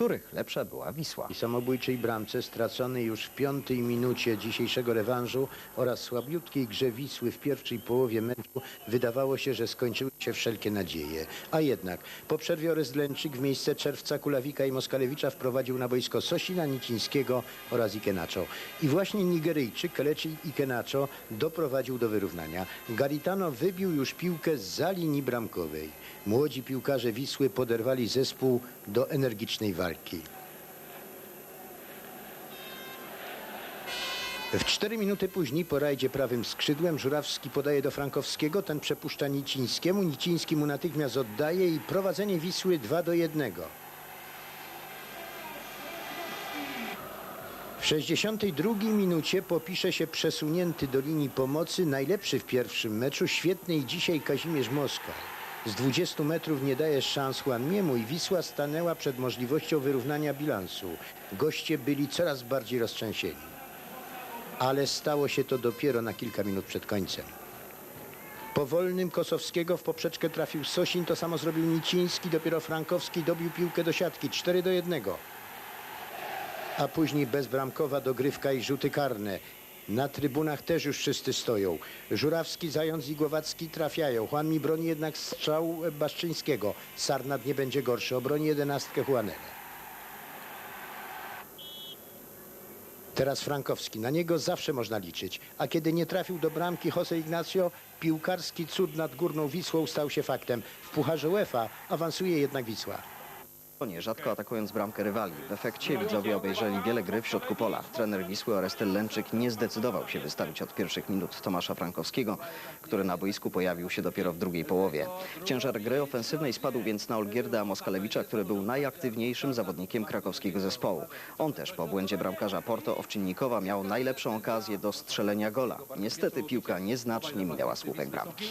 których lepsza była Wisła. I samobójczej bramce straconej już w piątej minucie dzisiejszego rewanżu oraz słabiutkiej grze Wisły w pierwszej połowie meczu wydawało się, że skończyły się wszelkie nadzieje. A jednak po przerwie Lęczyk w miejsce Czerwca, Kulawika i Moskalewicza wprowadził na boisko Sosina, Nicińskiego oraz Ikenacho. I właśnie Nigeryjczyk Kelechi Ikenacho doprowadził do wyrównania. Garitano wybił już piłkę za linii bramkowej. Młodzi piłkarze Wisły poderwali zespół do energicznej walki. W cztery minuty później po rajdzie prawym skrzydłem Żurawski podaje do Frankowskiego, ten przepuszcza Nicińskiemu, Niciński mu natychmiast oddaje i prowadzenie Wisły 2 do 1. W 62 minucie popisze się przesunięty do linii pomocy, najlepszy w pierwszym meczu, świetny dzisiaj Kazimierz Moskal. Z 20 metrów nie daje szans Juanmiemu i Wisła stanęła przed możliwością wyrównania bilansu. Goście byli coraz bardziej roztrzęsieni ale stało się to dopiero na kilka minut przed końcem. Po wolnym Kosowskiego w poprzeczkę trafił Sosin, to samo zrobił Niciński, dopiero Frankowski dobił piłkę do siatki, 4 do 1. A później bezbramkowa dogrywka i rzuty karne. Na trybunach też już wszyscy stoją. Żurawski, Zając i Głowacki trafiają. Juan mi broni jednak strzał Baszczyńskiego. Sarnat nie będzie gorszy, obroni jedenastkę Juanele. Teraz Frankowski. Na niego zawsze można liczyć. A kiedy nie trafił do bramki Jose Ignacio, piłkarski cud nad Górną Wisłą stał się faktem. W Pucharze UEFA awansuje jednak Wisła. Nierzadko atakując bramkę rywali. W efekcie widzowie obejrzeli wiele gry w środku pola. Trener Wisły Orestel Lęczyk nie zdecydował się wystawić od pierwszych minut Tomasza Frankowskiego, który na boisku pojawił się dopiero w drugiej połowie. Ciężar gry ofensywnej spadł więc na Olgierda Moskalewicza, który był najaktywniejszym zawodnikiem krakowskiego zespołu. On też po błędzie bramkarza Porto Owczynnikowa miał najlepszą okazję do strzelenia gola. Niestety piłka nieznacznie minęła słupek bramki.